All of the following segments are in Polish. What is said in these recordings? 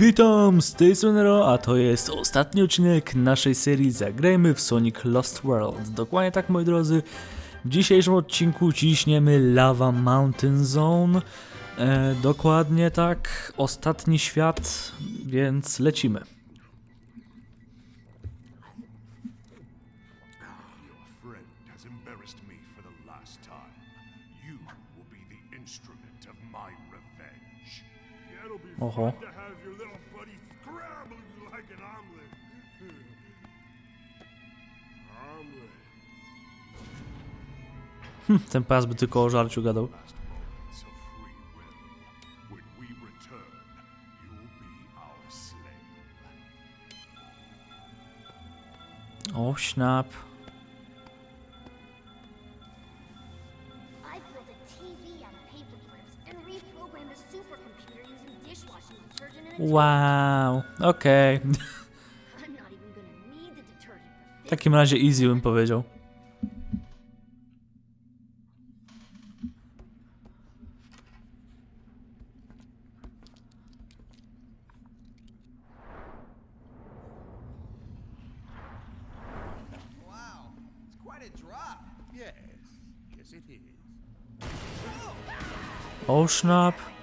Witam z tej strony Ro, a to jest ostatni odcinek naszej serii Zagrajmy w Sonic Lost World. Dokładnie tak moi drodzy. W dzisiejszym odcinku ciśniemy Lava Mountain Zone. E, dokładnie tak, ostatni świat, więc lecimy. friend omelet. Ten pas by tylko o żarciu gadał. O, snap. I've built a W takim razie easy bym powiedział. Wow, it's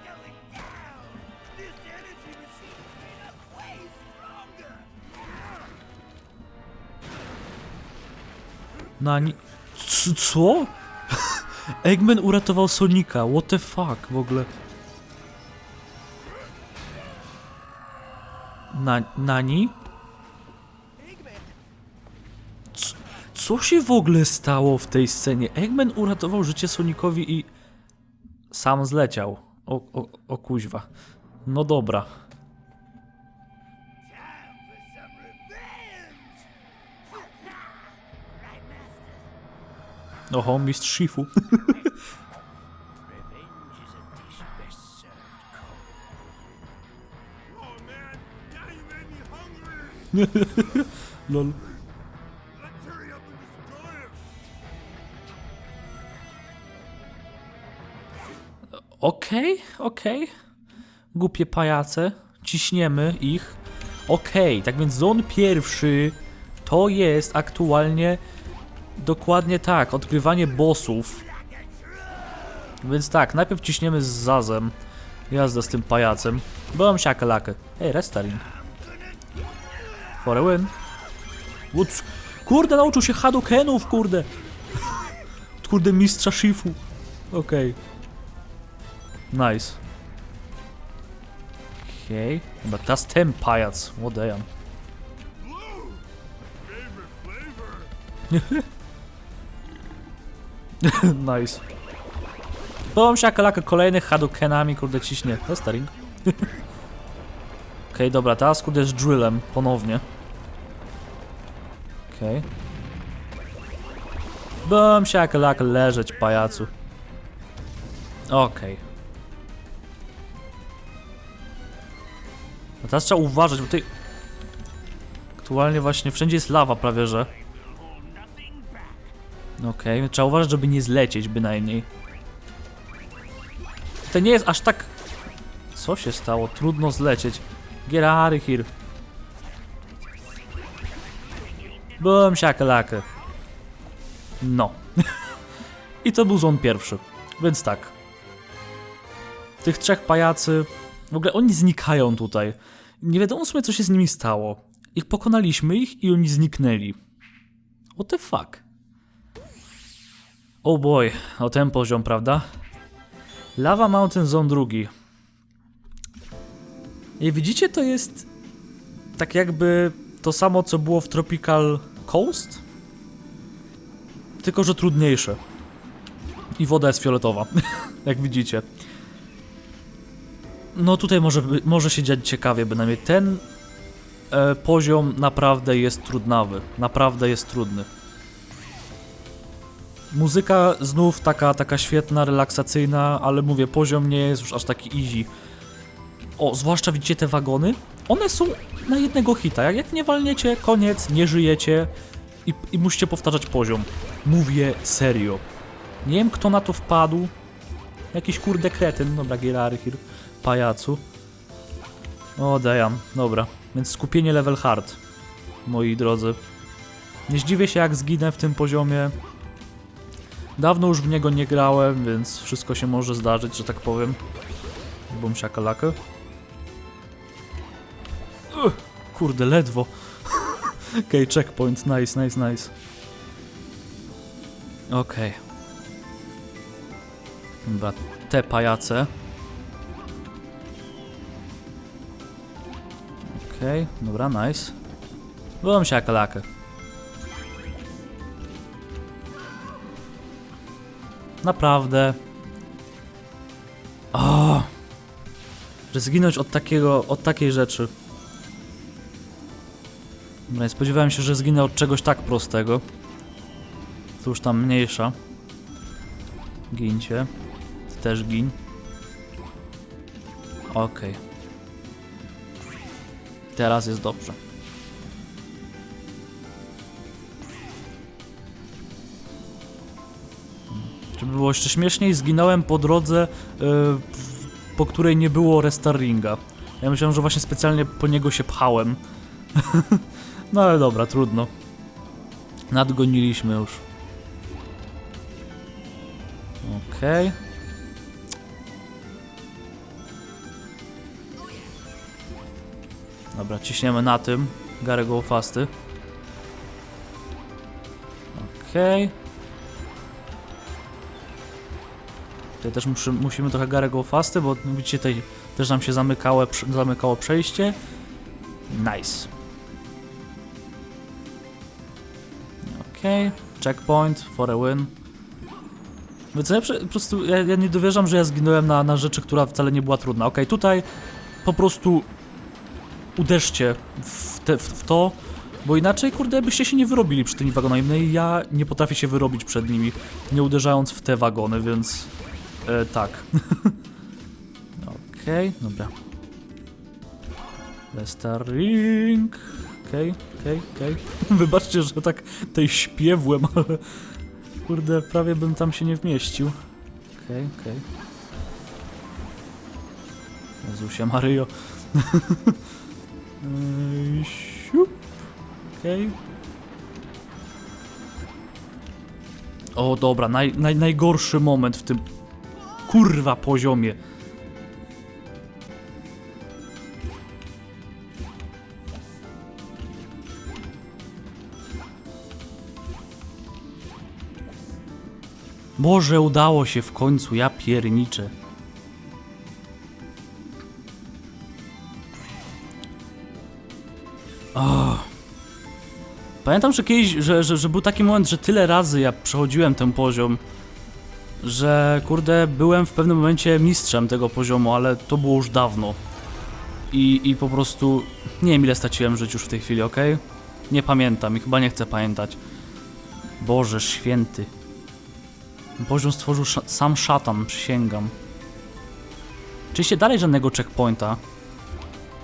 quite a drop. Yes, yes it is. O, snap. Nani... C co? Eggman uratował Sonika, what the fuck w ogóle? Na, nani? C co się w ogóle stało w tej scenie? Eggman uratował życie Sonikowi i... Sam zleciał. O, o, o kuźwa. No dobra. Oho, mistrz Shifu. Lol. Destroy him. Okej, okej. Głupie pajace. Ciśniemy ich. Okej, tak więc zon pierwszy to jest aktualnie dokładnie tak, odgrywanie bossów. Więc tak, najpierw ciśniemy z Zazem. Jazda z tym pajacem. Byłem siakalakę. Ej, restaring. For a win. Uc, kurde, nauczył się Hadokenów, kurde. Kurde, mistrza Shifu. Okej. Nice. Okej. Okay. Chyba teraz ten pajac. What damn. Nice. Podoba mi się akalaka kolejnych Hadokenami, kurde ciśnie. Testering. Okej, dobra, teraz kurde z drillem ponownie. Okej. Okay. Bym się akalaka leżeć, pajacu. Okej. A teraz trzeba uważać, bo tutaj... Aktualnie właśnie wszędzie jest lawa prawie, że. Okej, trzeba uważać, żeby nie zlecieć bynajmniej. To nie jest aż tak... Co się stało? Trudno zlecieć. Of here. Byłem siakalakę. No. I to był zon pierwszy. Więc tak. Tych trzech pajacy... W ogóle oni znikają tutaj. Nie wiadomo w sumie co się z nimi stało. Ich pokonaliśmy ich i oni zniknęli. What the fuck? Oh boy, o ten poziom, prawda? Lava Mountain Zone drugi. I widzicie, to jest tak jakby to samo, co było w Tropical Coast, tylko że trudniejsze. I woda jest fioletowa, jak widzicie. No tutaj może, może się dziać ciekawie, bynajmniej ten e, poziom naprawdę jest trudnawy, naprawdę jest trudny. Muzyka znów taka, taka świetna, relaksacyjna, ale mówię, poziom nie jest już aż taki easy. O, zwłaszcza widzicie te wagony? One są na jednego hita. Jak, jak nie walniecie, koniec, nie żyjecie i, i musicie powtarzać poziom. Mówię serio. Nie wiem, kto na to wpadł. Jakiś kurde kretyn, dobra, Gerarchir, pajacu. O, damn. Dobra. Więc skupienie level hard. Moi drodzy. Nie zdziwię się jak zginę w tym poziomie. Dawno już w niego nie grałem, więc wszystko się może zdarzyć, że tak powiem. Bum siakalakę. Kurde, ledwo. Okej, checkpoint, nice, nice, nice. Okej. Dobra, te pajace. Okej, dobra, nice. Bum siakalakę. Naprawdę. O! Że zginąć od takiego, od takiej rzeczy. Dobra, nie spodziewałem się, że zginę od czegoś tak prostego. To już tam mniejsza. Gincie. Ty też gin. Okej. Teraz jest dobrze. Żeby było jeszcze śmieszniej, zginąłem po drodze, y, w- po której nie było restarringa. Ja myślałem, że właśnie specjalnie po niego się pchałem. no ale dobra, trudno. Nadgoniliśmy już. Okej. Dobra, ciśniemy na tym. Gary go fasty. Okej. Tutaj też muszy, musimy trochę Gary go fasty, bo widzicie tutaj też nam się zamykało, zamykało przejście. Nice. Okej, checkpoint for a win. Co, ja po prostu ja, ja nie dowierzam, że ja zginąłem na, na rzeczy, która wcale nie była trudna. Okej, tutaj po prostu uderzcie w, te, w, w to, bo inaczej, kurde, byście się nie wyrobili przy tymi wagonami. No i ja nie potrafię się wyrobić przed nimi, nie uderzając w te wagony, więc e, tak. Okej, dobra. Restaring. Okej, okej, okej. Wybaczcie, że tak tej śpiewłem, ale kurde, prawie bym tam się nie wmieścił. Okej, okej. Jezusie Maryjo. Ej, siup. Okej. O, dobra, naj, naj, najgorszy moment w tym kurwa poziomie. Może udało się w końcu, ja pierniczę. Oh. Pamiętam, że kiedyś, że, że, że był taki moment, że tyle razy ja przechodziłem ten poziom, że kurde, byłem w pewnym momencie mistrzem tego poziomu, ale to było już dawno. I, i po prostu nie wiem ile straciłem żyć już w tej chwili, ok? Nie pamiętam i chyba nie chcę pamiętać. Boże święty. Poziom stworzył sz sam szatan, przysięgam. Oczywiście dalej żadnego checkpointa.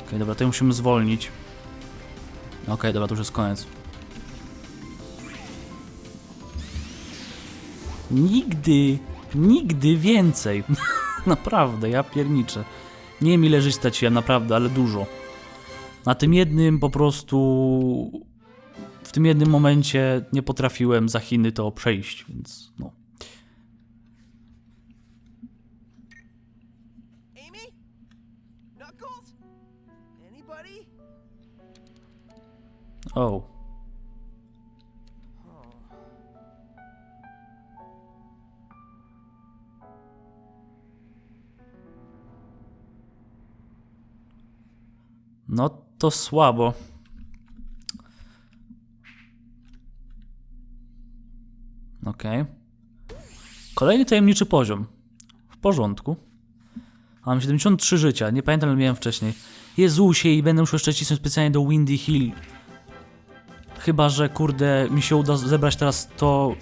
Okej, dobra, tutaj musimy zwolnić. Okej, dobra, to już jest koniec. Nigdy, nigdy więcej. naprawdę, ja pierniczę. Nie wiem ile żyć straciłem, naprawdę, ale dużo. Na tym jednym po prostu... W tym jednym momencie nie potrafiłem za Chiny to przejść, więc no. Amy? No to słabo. Okej. Kolejny tajemniczy poziom. W porządku. Mam 73 życia, nie pamiętam ile miałem wcześniej. Jezusie i będę musiał jeszcze cisnąć specjalnie do Windy Hill. Chyba, że kurde mi się uda zebrać teraz to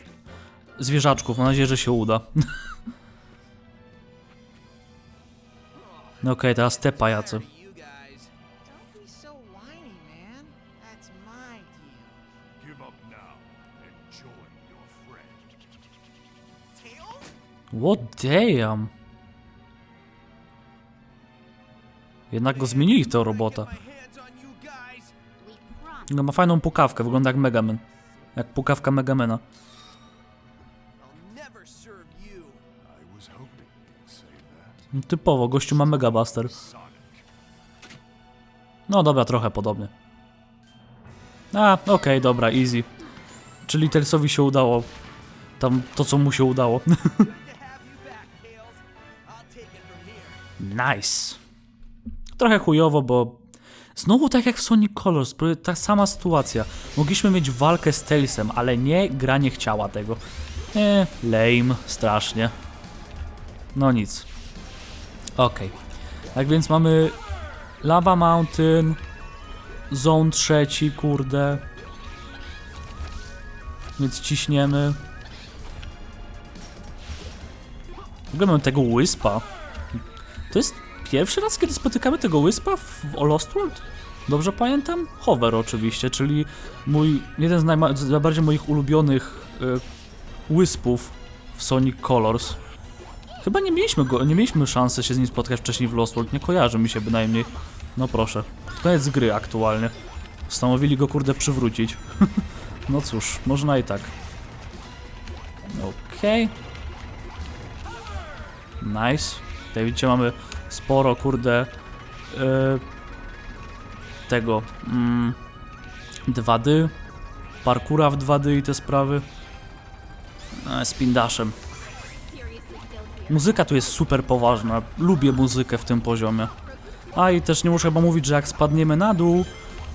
zwierzaczków. Mam nadzieję, że się uda. no okej, teraz te pajace. What damn? Jednak go zmienili robota. Guys. We promise. No ma fajną pukawkę, wygląda jak Megaman. Jak pukawka say that. Typowo, gościu ma Megabuster. No dobra, trochę podobnie. A, okej, dobra, easy. Czyli Tailsowi się udało. Tam to, co mu się udało. nice. Trochę chujowo, bo znowu tak jak w Sonic Colors, ta sama sytuacja. Mogliśmy mieć walkę z Tailsem, ale nie, gra nie chciała tego. Nie, lame, strasznie. No nic. Okej. Tak więc mamy Lava Mountain, Zone trzeci, kurde. Więc ciśniemy. W ogóle mamy tego Wyspa. To jest pierwszy raz, kiedy spotykamy tego Wyspa w Lost World? Dobrze pamiętam? Hover oczywiście, czyli mój, jeden z najbardziej moich ulubionych y, Wispów w Sonic Colors. Chyba nie mieliśmy go, nie mieliśmy szansy się z nim spotkać wcześniej w Lost World, nie kojarzy mi się bynajmniej. No proszę, koniec gry aktualnie. Postanowili go kurde przywrócić. no cóż, można i tak. Okej. Nice. Tutaj widzicie, mamy sporo, kurde, yy, tego, mm, 2D, parkura w 2D i te sprawy. Pindaszem. Seriously still here. Muzyka tu jest super poważna. Lubię muzykę w tym poziomie. A i też nie muszę chyba mówić, że jak spadniemy na dół,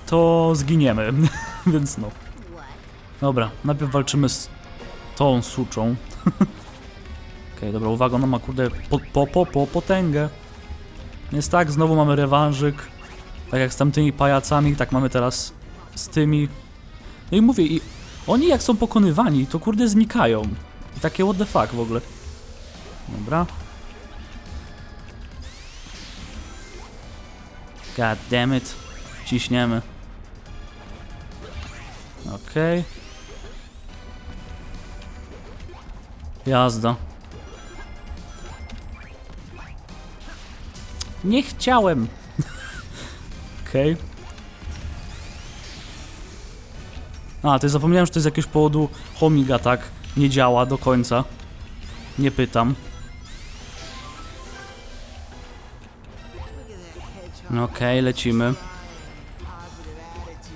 to zginiemy. Więc no. Dobra, najpierw walczymy z tą suczą. Okej, dobra, uwaga, ona ma kurde po, po, po, po potęgę. Jest tak, znowu mamy rewanżyk. Tak jak z tamtymi pajacami, tak mamy teraz z tymi. No i mówię, i oni jak są pokonywani, to kurde znikają. I takie what the fuck w ogóle. Dobra. God damn it. Ciśniemy. Okej. Jazda. Nie chciałem. Okej. A, to zapomniałem, że to jest z jakiegoś powodu Homiga tak nie działa do końca. Nie pytam. Okej, lecimy.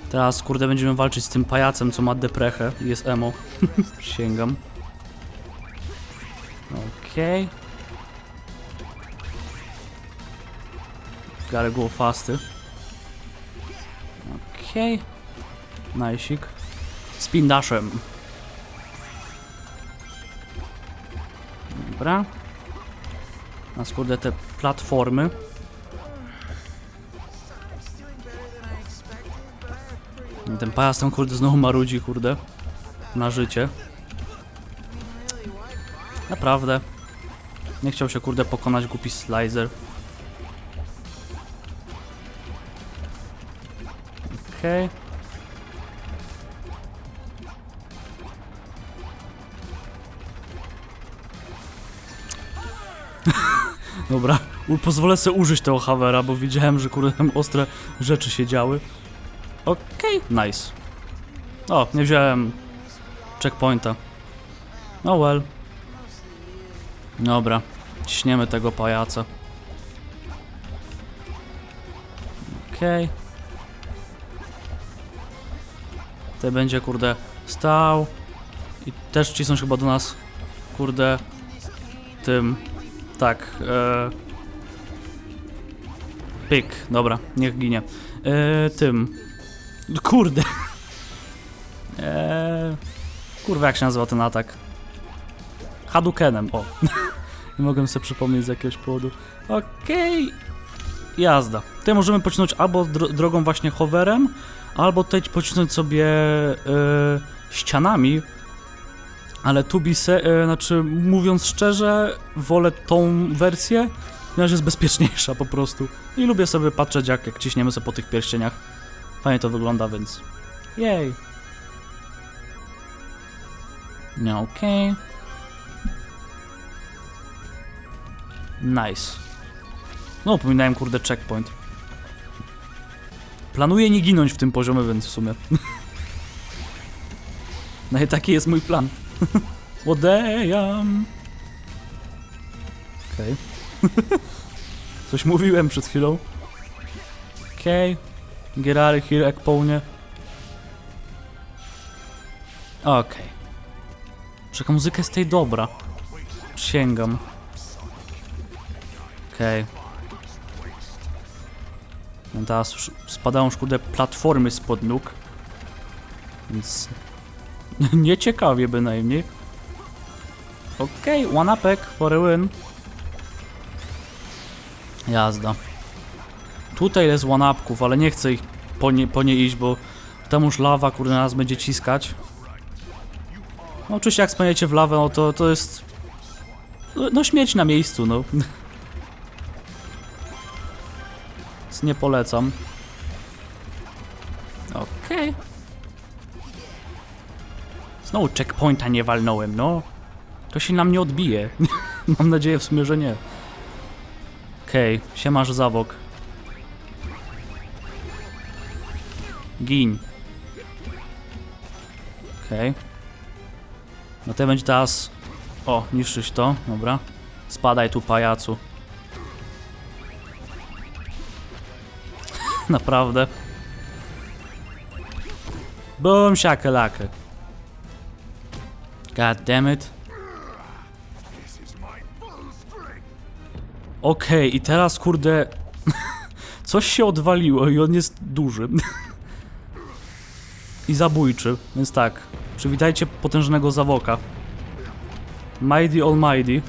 Teraz, kurde, będziemy walczyć z tym pajacem, co ma deprechę jest emo. Sięgam. Okej. Gotta go fasty. Okej. Najsik. Spin dashem. Dobra. Na kurde te platformy. Ten pajac tam kurde znowu marudzi kurde. Na życie. Naprawdę. Nie chciał się kurde pokonać głupi slicer. Okej. Dobra, u- pozwolę sobie użyć tego Havera, bo widziałem, że kurde tam ostre rzeczy się działy. Okej, nice. O, nie wziąłem checkpointa. No well. Dobra, ciśniemy tego pajaca. Okej. Tutaj będzie, kurde, stał. I też cisnąć chyba do nas, kurde, tym, tak, e... Pyk, dobra, niech ginie. E, tym, kurde. E... Kurwa, jak się nazywa ten atak? Hadukenem, o. Nie mogłem sobie przypomnieć z jakiegoś powodu. Okej. Jazda. Tutaj możemy pocisnąć albo dro drogą właśnie hoverem, albo tutaj pocisnąć sobie e, ścianami. Ale tu be se, e, znaczy mówiąc szczerze, wolę tą wersję, ponieważ jest bezpieczniejsza po prostu. I lubię sobie patrzeć jak, jak ciśniemy sobie po tych pierścieniach. Fajnie to wygląda, więc jej. No okej. Nice. No, pominąłem kurde checkpoint. Planuję nie ginąć w tym poziomie, więc w sumie. No i taki jest mój plan. Odejam. Okej. Coś mówiłem przed chwilą. Okej. Okay. Get out of here, Ekpołnie. Okej. Czeka muzyka jest tej dobra. Sięgam. Okej. No teraz już spadają szkude platformy spod nóg. Więc... Nieciekawie bynajmniej. Okej, okay, one upek for a win. Jazda. Tutaj jest one upków, ale nie chcę ich po nie, po nie iść, bo tam już lawa kurde nas będzie ciskać. No oczywiście jak spaniecie w lawę, no to, to jest... No, no śmierć na miejscu, no. Nie polecam. Okej. Znowu checkpointa nie walnąłem, no. To się nam nie odbije. Mam nadzieję w sumie, że nie. Okej, okay, siemasz zawok. Gin. Okej. Okay. No to będzie teraz... O, niszczyć to, dobra. Spadaj tu, pajacu. Naprawdę. Boom, shakalaka. God damn it. Okej, i teraz kurde... Coś się odwaliło i on jest duży. I zabójczy, więc tak. Przywitajcie potężnego zawoka. Mighty Almighty.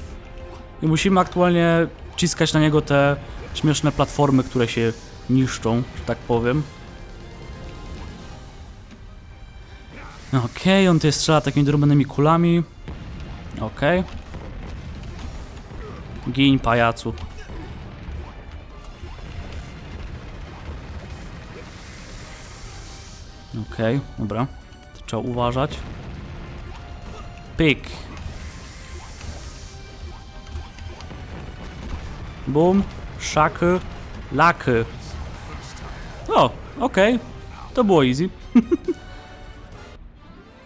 I musimy aktualnie ciskać na niego te śmieszne platformy, które się niszczą, że tak powiem. Okej, okay, on tutaj strzela takimi drobnymi kulami. Okej. Okay. Gin, pajacu. Okej, okay, dobra. To trzeba uważać. Pyk. Bum. Szaky. Laky. O, okej. To było easy.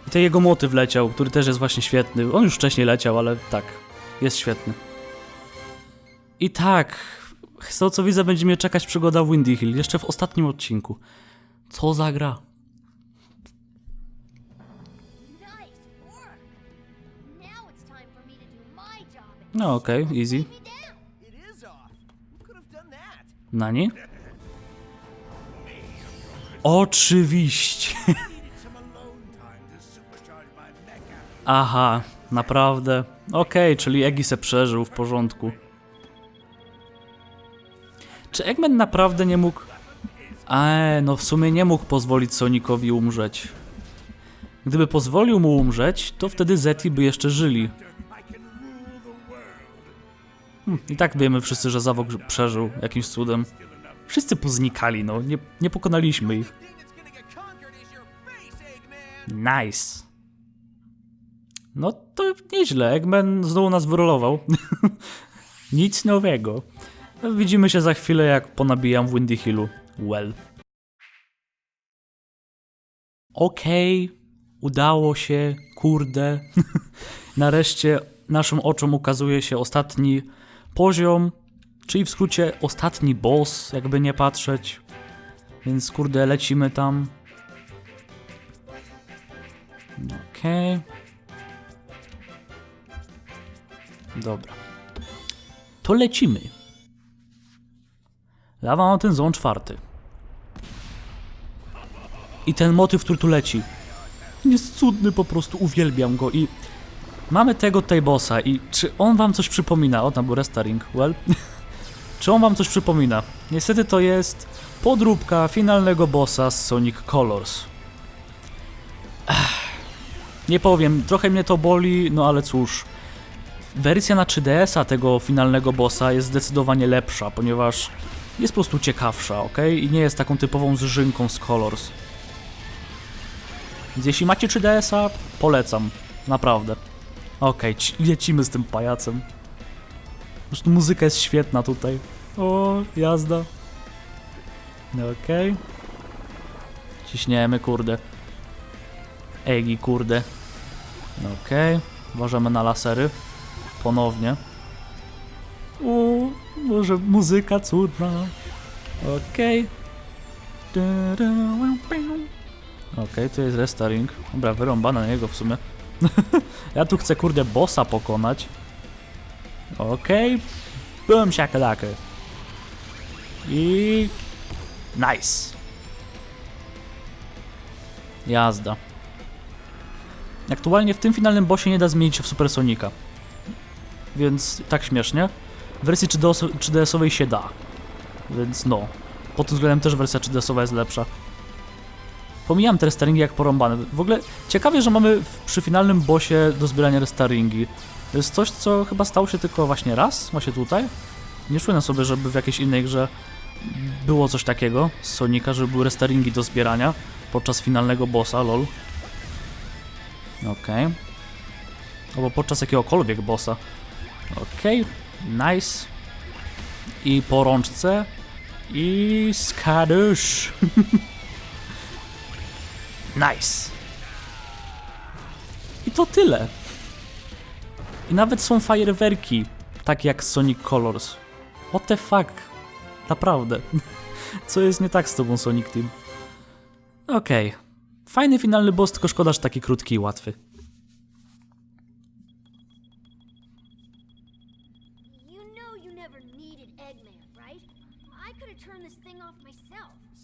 I ten jego motyw leciał, który też jest właśnie świetny. On już wcześniej leciał, ale tak, jest świetny. I tak, z tego co widzę, będzie mnie czekać przygoda w Windy Hill, jeszcze w ostatnim odcinku. Co za gra? Nice work. Now it's time for me to do my job and No okej, easy. It is off. Who could have done that? Nani? Oczywiście. Aha, naprawdę. Okej, czyli Egi se przeżył w porządku. Czy Eggman naprawdę nie mógł... Eee, no w sumie nie mógł pozwolić Sonicowi umrzeć. Gdyby pozwolił mu umrzeć, to wtedy Zeti by jeszcze żyli. Hm, I tak wiemy wszyscy, że Zawok przeżył jakimś cudem. Wszyscy poznikali, no. Nie, nie pokonaliśmy ich. Nice. No to nieźle. Eggman znowu nas wyrolował. Nic nowego. No, Widzimy się za chwilę, jak ponabijam w Windy Hillu. Well. Okej, udało się, kurde. Nareszcie naszym oczom ukazuje się ostatni poziom, czyli w skrócie ostatni boss, jakby nie patrzeć. Więc kurde, lecimy tam. Okej. Dobra. To lecimy. Lawa Mountain Zone czwarty. I ten motyw, który tu leci. Jest cudny po prostu, uwielbiam go i... Mamy tego tutaj bossa i czy on wam coś przypomina? O, tam był restoring, well. czy on wam coś przypomina? Niestety to jest podróbka finalnego bossa z Sonic Colors. Nie powiem, trochę mnie to boli, no ale cóż. Wersja na 3DS-a tego finalnego bossa jest zdecydowanie lepsza, ponieważ jest po prostu ciekawsza, ok? I nie jest taką typową zżynką z Colors. Więc jeśli macie 3DS-a, polecam. Naprawdę. Okej, ci- lecimy z tym pajacem. Zresztą muzyka jest świetna tutaj. O, jazda. Okej. Ciśniemy, kurde. Egi, kurde. Okej. Uważamy na lasery. Ponownie. O, może muzyka cudna. Okej. Piu. Okej, to jest restoring. Dobra, wyrąbane na niego w sumie. ja tu chcę, kurde, bossa pokonać. Okej. Boom, siakalakę. I... Nice. Jazda. Aktualnie w tym finalnym bossie nie da zmienić się w Supersonika. Więc tak śmiesznie. W wersji 3DS 3DS-owej się da. Więc no. Pod tym względem też wersja 3DS-owa jest lepsza. Pomijam te restaringi jak porąbane. W ogóle ciekawie, że mamy przy finalnym bossie do zbierania restaringi. To jest coś, co chyba stało się tylko właśnie raz, właśnie tutaj. Nie czuję sobie, żeby w jakiejś innej grze było coś takiego z Sonika, żeby były restaringi do zbierania podczas finalnego bossa, lol. Okej. Albo podczas jakiegokolwiek bossa. Okej, nice. I po rączce. I skadusz. nice. I to tyle. I nawet są fajerwerki, takie jak Sonic Colors. What the fuck? Naprawdę. Co jest nie tak z tobą, Sonic Team? Okej. Fajny finalny boss, tylko szkoda, że taki krótki i łatwy.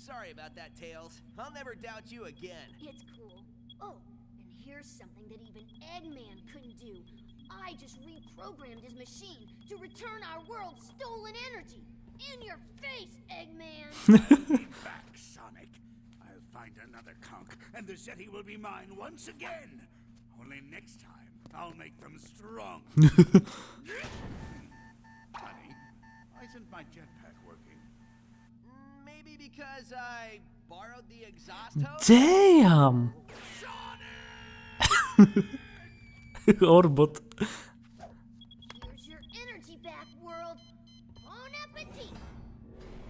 Sorry about that, Tails. I'll never doubt you again. It's cool. Oh, and here's something that even Eggman couldn't do. I just reprogrammed his machine to return our world's stolen energy. In your face, Eggman! Back, Sonic. I'll find another conch, and the Zeti will be mine once again. Only next time, I'll make them strong. Honey, why isn't my jetpack working? Maybe because I Damn! Orbot.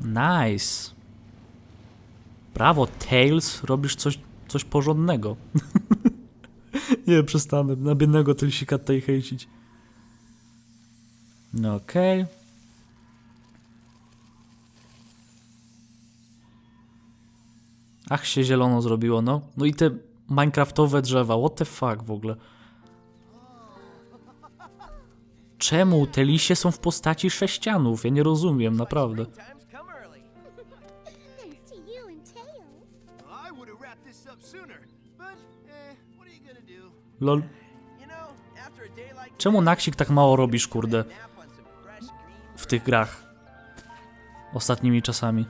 Nice. Brawo, Tails, robisz coś, coś porządnego. Nie, przestanę. Na biednego Tylsika tutaj hejcić. No okej. Ach, się zielono zrobiło, no. No i te minecraftowe drzewa, what the fuck w ogóle. Czemu te liście są w postaci sześcianów? Ja nie rozumiem, naprawdę. Lol. Czemu Naksik tak mało robisz, kurde, w tych grach? Ostatnimi czasami.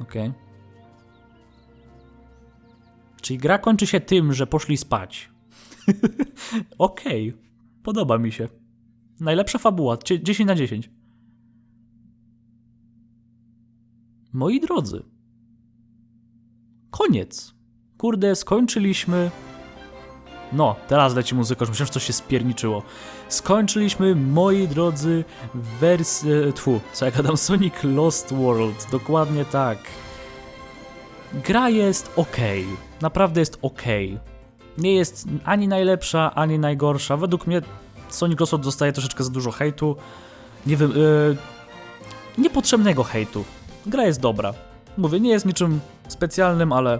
Okej. Czyli gra kończy się tym, że poszli spać. Okej. Podoba mi się. Najlepsza fabuła. Cie- 10 na 10. Moi drodzy. Koniec. Kurde, skończyliśmy. No, teraz leci muzyka, już myślałem, że coś się spierniczyło. Skończyliśmy, moi drodzy, wersję... Tfu, co ja gadam, Sonic Lost World. Dokładnie tak. Gra jest ok. Naprawdę jest ok. Nie jest ani najlepsza, ani najgorsza. Według mnie Sonic Lost World dostaje troszeczkę za dużo hejtu. Nie wiem, yy, niepotrzebnego hejtu. Gra jest dobra. Mówię, nie jest niczym specjalnym, ale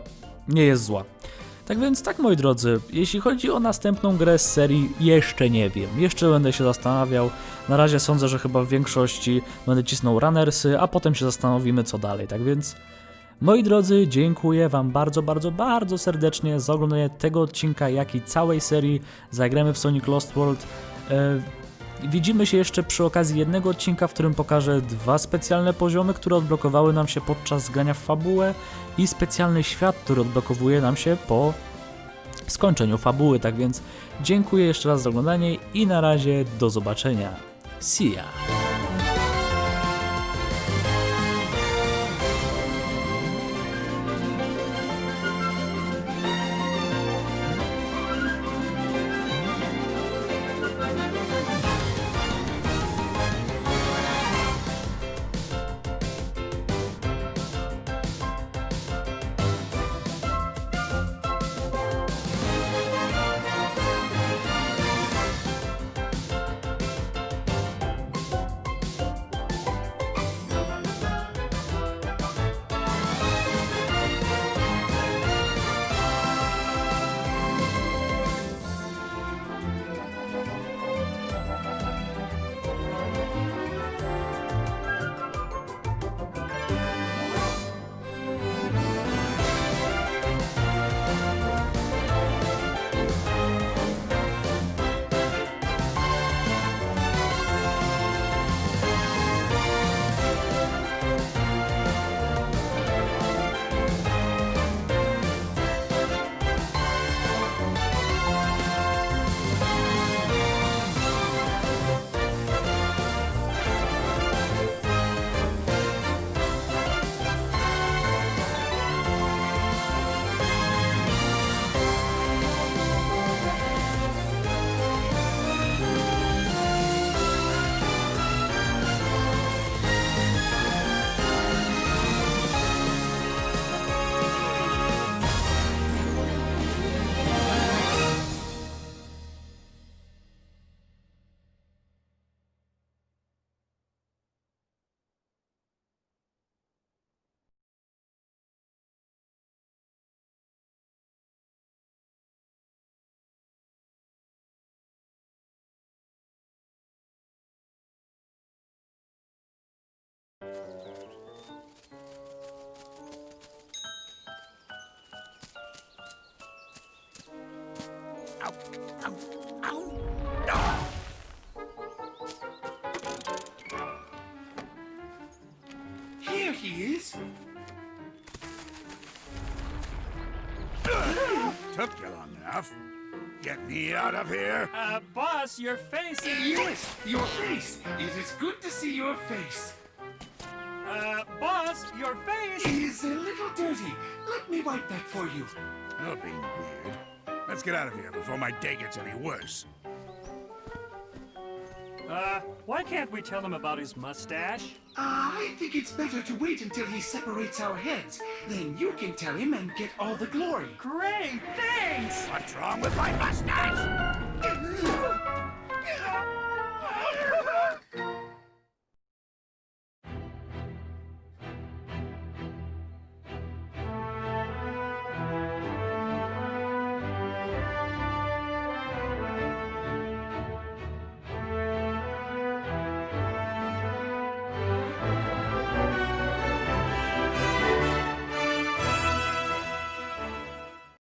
nie jest zła. Tak więc tak moi drodzy, jeśli chodzi o następną grę z serii, jeszcze nie wiem, jeszcze będę się zastanawiał. Na razie sądzę, że chyba w większości będę cisnął runnersy, a potem się zastanowimy co dalej. Tak więc moi drodzy, dziękuję wam bardzo, bardzo, bardzo serdecznie za oglądanie tego odcinka, jak i całej serii Zagramy w Sonic Lost World. Widzimy się jeszcze przy okazji jednego odcinka, w którym pokażę dwa specjalne poziomy, które odblokowały nam się podczas grania w fabułę i specjalny świat, który odblokowuje nam się po skończeniu fabuły. Tak więc dziękuję jeszcze raz za oglądanie i na razie do zobaczenia. See ya! Here he is. Took you long enough. Get me out of here. Uh, boss, your face is... Yes, your face. It is good to see your face. Uh, boss, your face... is a little dirty. Let me wipe that for you. You're being weird. Let's get out of here before my day gets any worse. Uh, why can't we tell him about his mustache? I think it's better to wait until he separates our heads. Then you can tell him and get all the glory. Great, thanks! What's wrong with my mustache?